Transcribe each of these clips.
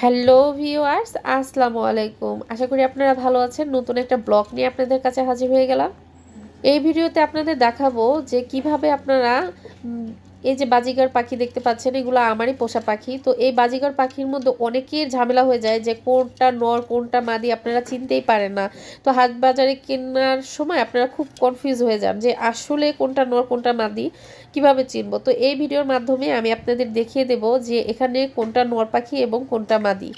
Hello viewers আসসালামু আলাইকুম আশা করি আপনারা ভালো আছেন। নতুন একটা ব্লগ নিয়ে আপনাদের কাছে হাজির হয়ে গেলাম। এই ভিডিওতে আপনাদের দেখাবো যে কীভাবে আপনারা এই যে বাজিগার পাখি দেখতে পাচ্ছেন, এগুলো আমারই পোষা পাখি। তো এই বাজিগার পাখির মধ্যে অনেকের ঝামেলা হয়ে যায় যে কোনটা নর, কোনটা মাদি আপনারা চিনতেই পারেন না। তো হাট বাজারে কেনার সময় আপনারা খুব কনফিউজ হয়ে যান যে আসলে কোনটা নর, কোনটা মাদি কীভাবে চিনবো। তো এই ভিডিওর মাধ্যমে আমি আপনাদের দেখিয়ে দেব যে এখানে কোনটা নর পাখি এবং কোনটা মাদি।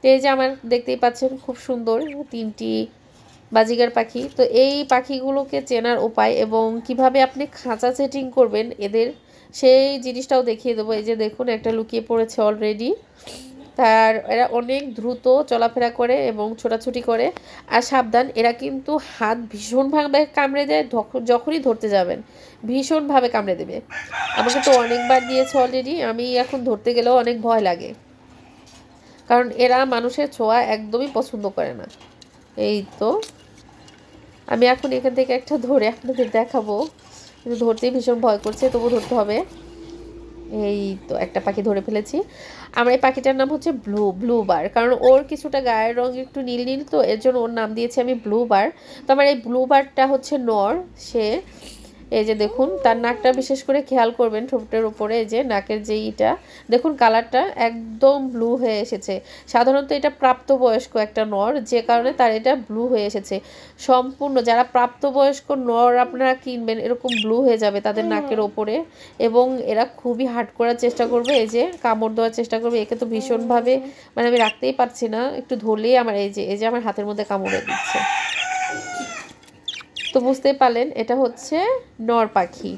তো এই যে আমার দেখতেই পাচ্ছেন খুব সুন্দর তিনটি বাজিগার পাখি। তো এই পাখিগুলোকে চেনার উপায় এবং কীভাবে আপনি খাঁচা সেটিং করবেন, এদের সেই জিনিসটাও দেখিয়ে দেবো। এই যে দেখুন, একটা লুকিয়ে পড়েছে অলরেডি তার, এরা অনেক দ্রুত চলাফেরা করে এবং ছোটাছুটি করে। আর সাবধান, এরা কিন্তু হাত ভীষণভাবে কামড়ে দেয় যখনই ধরতে যাবেন, ভীষণভাবে কামড়ে দেবে। আমাকে তো অনেকবার দিয়েছে অলরেডি আমি এখন ধরতে গেলেও অনেক ভয় লাগে। কারণ এরা মানুষের ছোঁয়া একদমই পছন্দ করে না। এই তো, আমি এখন এখান থেকে একটা ধরে আপনাদের দেখাবো। কিন্তু ধরতেই ভীষণ ভয় করছে, তবু ধরতে হবে। এই তো একটা পাখি ধরে ফেলেছি। আমার এই পাখিটার নাম হচ্ছে ব্লু ব্লু বার। কারণ ওর কিছুটা গায়ের রঙ একটু নীল নীল তো এর জন্য ওর নাম দিয়েছি আমি ব্লু বার। তো আমার এই ব্লু বারটা হচ্ছে নর, সে এই যে দেখুন তার নাকটা বিশেষ করে খেয়াল করবেন ঠোঁটের উপরে এই যে নাকের যে ইটা। দেখুন কালারটা একদম ব্লু হয়ে এসেছে। সাধারণত এটা প্রাপ্তবয়স্ক একটা নর যে কারণে তার এটা ব্লু হয়ে এসেছে। সম্পূর্ণ যারা প্রাপ্তবয়স্ক নর আপনারা কিনবেন এরকম ব্লু হয়ে যাবে তাদের নাকের ওপরে। এবং এরা খুবই হার্ড করার চেষ্টা করবে এই যে কামড় দেওয়ার চেষ্টা করবে। একে তো ভীষণভাবে মানে আমি রাখতেই পারছি না একটু ধরলেই আমার এই যে এই যে আমার হাতের মধ্যে কামড়ে দিচ্ছে। তো বুঝতেই পারলেন, এটা হচ্ছে নর পাখি।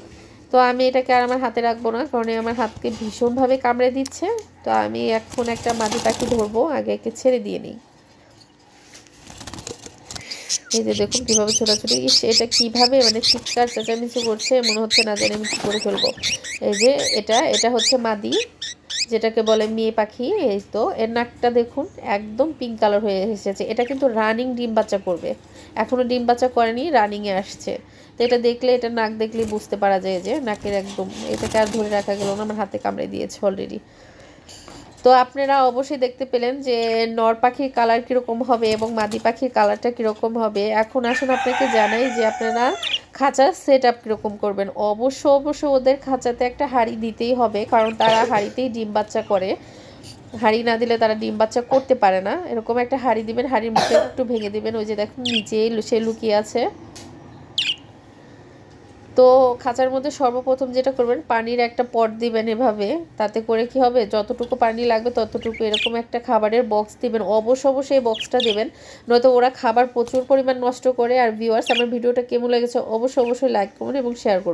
তো আমি এটাকে আর আমার হাতে রাখব না, কারণ আমার হাতকে ভীষণভাবে কামড়ে দিচ্ছে। তো আমি এখন একটা মাদি পাখি ধরবো, আগে একে ছেড়ে দিয়ে নিই। এই যে দেখুন কীভাবে ছোটাছুটি এটা কীভাবে মানে চিৎকার, চেঁচামেচি করছে, মনে হচ্ছে না জানি আমি কী করে ফেলব। এই যে এটা এটা হচ্ছে মাদি। যেটাকে বলে মেয়ে পাখি, এই তো। এর নাকটা দেখুন, একদম পিঙ্ক কালার হয়ে এসেছে। এটা কিন্তু রানিং ডিম বাচ্চা করবে। এখনও ডিম বাচ্চা করেনি রানিংয়ে আসছে। তো এটা দেখলে, এটা নাক দেখলে বুঝতে পারা যায় যে নাকের একদম, এটাকে আর ধরে রাখা গেল না, আমার হাতে কামড়ে দিয়েছে অলরেডি তো আপনারা অবশ্যই দেখতে পেলেন যে নর পাখির কালার কীরকম হবে এবং মাদি পাখির কালারটা কীরকম হবে। এখন আসুন আপনাকে জানাই যে আপনারা খাঁচার সেট আপ কীরকম করবেন? অবশ্য অবশ্য ওদের খাঁচাতে একটা হাড়ি দিতেই হবে, কারণ তারা হাড়িতেই ডিম বাচ্চা করে। হাড়ি না দিলে তারা ডিম বাচ্চা করতে পারে না। এরকম একটা হাড়ি দিবেন, হাড়ির মুখে একটু ভেঙে দিবেন। ওই যে দেখুন, নিচেই সে লুকিয়ে আছে। তো খাঁচার মধ্যে সর্বপ্রথম যেটা করবেন, পানির একটা পট দিবেন এভাবে। তাতে করে কি হবে, যতটুকু পানি লাগবে ততটুকু এরকম একটা খাবারের বক্স দিবেন। অবশ্য অবশ্যই বক্সটা দেবেন। নয়তো ওরা খাবার প্রচুর পরিমাণ নষ্ট করে। আর ভিউয়ার্স আমার ভিডিওটা কেমন লেগেছে অবশ্য অবশ্যই লাইক করুন এবং শেয়ার করবেন